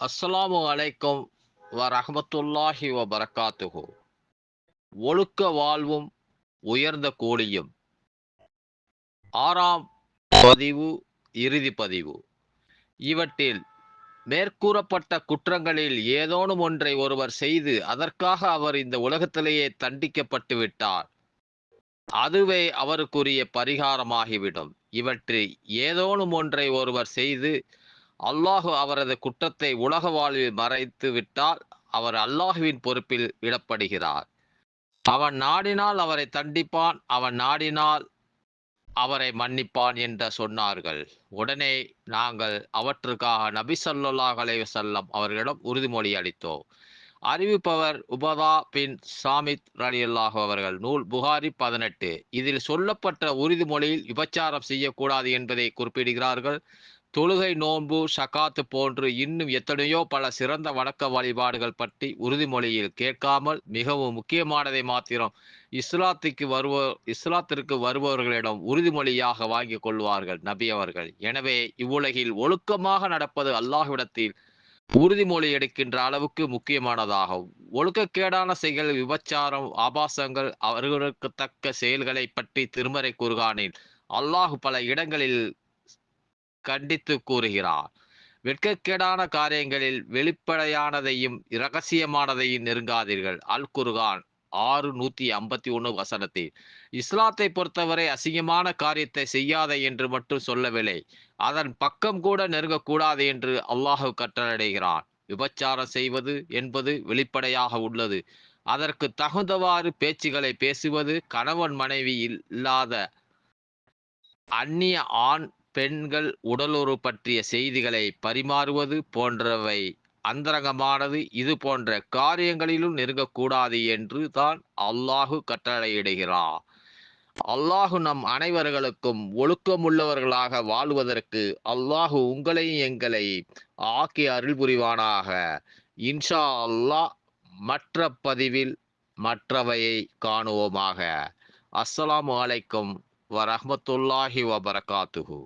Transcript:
அஸ்ஸலாமு அலைக்கும் வ ரஹமத்துல்லாஹிவ பரக்காத்துகு ஒழுக்க வாழ்வும் உயர்ந்த கோடியும். ஆறாம் பதிவு இறுதி பதிவு. இவற்றில் மேற்கூறப்பட்ட குற்றங்களில் ஏதோனும் ஒன்றை ஒருவர் செய்து அதற்காக அவர் இந்த உலகத்திலேயே தண்டிக்கப்பட்டு விட்டார். அதுவே அவருக்குரிய பரிகாரமாகிவிடும். இவற்றில் ஏதோனும் ஒன்றை ஒருவர் செய்து அல்லாஹு அவரது குற்றத்தை உலக வாழ்வில் மறைத்து விட்டால் அவர் அல்லாஹுவின் பொறுப்பில் விடப்படுகிறார். அவன் நாடினால் அவரை தண்டிப்பான் அவன் நாடினால் அவரை மன்னிப்பான் என்று சொன்னார்கள். உடனே நாங்கள் அவற்றுக்காக நபி ஸல்லல்லாஹு அலைஹி அவர்களிடம் உறுதிமொழி அளித்தோம். அறிவிப்பவர் உபதா பின் சாமித் ரலியல்லாஹு அவர்கள். நூல் புகாரி பதினெட்டு. இதில் சொல்லப்பட்ட உறுதிமொழியில் விபச்சாரம் செய்யக்கூடாது என்பதை குறிப்பிடுகிறார்கள். தொழுகை நோன்பு ஷகாத்து போன்று இன்னும் எத்தனையோ பல சிறந்த வணக்க வழிபாடுகள் பற்றி உறுதிமொழியில் கேட்காமல் மிகவும் முக்கியமானதை மாத்திரம் இஸ்லாத்துக்கு வருவ இஸ்லாத்திற்கு வருபவர்களிடம் உறுதிமொழியாக வாங்கி கொள்வார்கள் நபி அவர்கள். எனவே இவ்வுலகில் ஒழுக்கமாக நடப்பது அல்லாஹ்விடத்தில் உறுதிமொழி எடுக்கின்ற அளவுக்கு முக்கியமானதாகும். ஒழுக்கக்கேடான செயல் விபச்சாரம் ஆபாசங்கள் அவர்களுக்கு தக்க செயல்களை பற்றி திருமறை கூறுகானில் அல்லாஹ் பல இடங்களில் கண்டித்து கூறுகிறார். வெட்கக்கேடான காரியங்களில் வெளிப்படையானதையும் இரகசியமானதையும் நெருங்காதீர்கள். அல் குர்கான் ஆறு நூத்தி ஐம்பத்தி ஒண்ணு வசனத்தில் இஸ்லாத்தை பொறுத்தவரை அசிங்கமான காரியத்தை செய்யாத என்று மட்டும் சொல்லவில்லை. அதன் பக்கம் கூட நெருங்கக்கூடாது என்று அல்லாஹு கட்டளையிடுகிறான். விபச்சாரம் செய்வது என்பது வெளிப்படையாக உள்ளது. அதற்கு தகுந்தவாறு பேச்சுகளை பேசுவது கணவன் மனைவி இல்லாத அந்நிய ஆண் பெண்கள் உடலுறு பற்றிய செய்திகளை பரிமாறுவது போன்றவை அந்தரங்கமானது இது போன்ற காரியங்களிலும் நெருங்கக்கூடாது என்று தான் அல்லாஹு கட்டளையிடுகிறார் அல்லாஹு நம் அனைவர்களுக்கும் ஒழுக்கமுள்ளவர்களாக வாழ்வதற்கு அல்லாஹு உங்களையும் எங்களை ஆக்கி அருள் புரிவானாக இன்ஷா அல்லாஹ் மற்ற பதிவில் மற்றவையை காணுவோமாக. அஸ்ஸலாமு அலைக்கும் வரஹ்மத்துல்லாஹி வபரகாத்துஹு.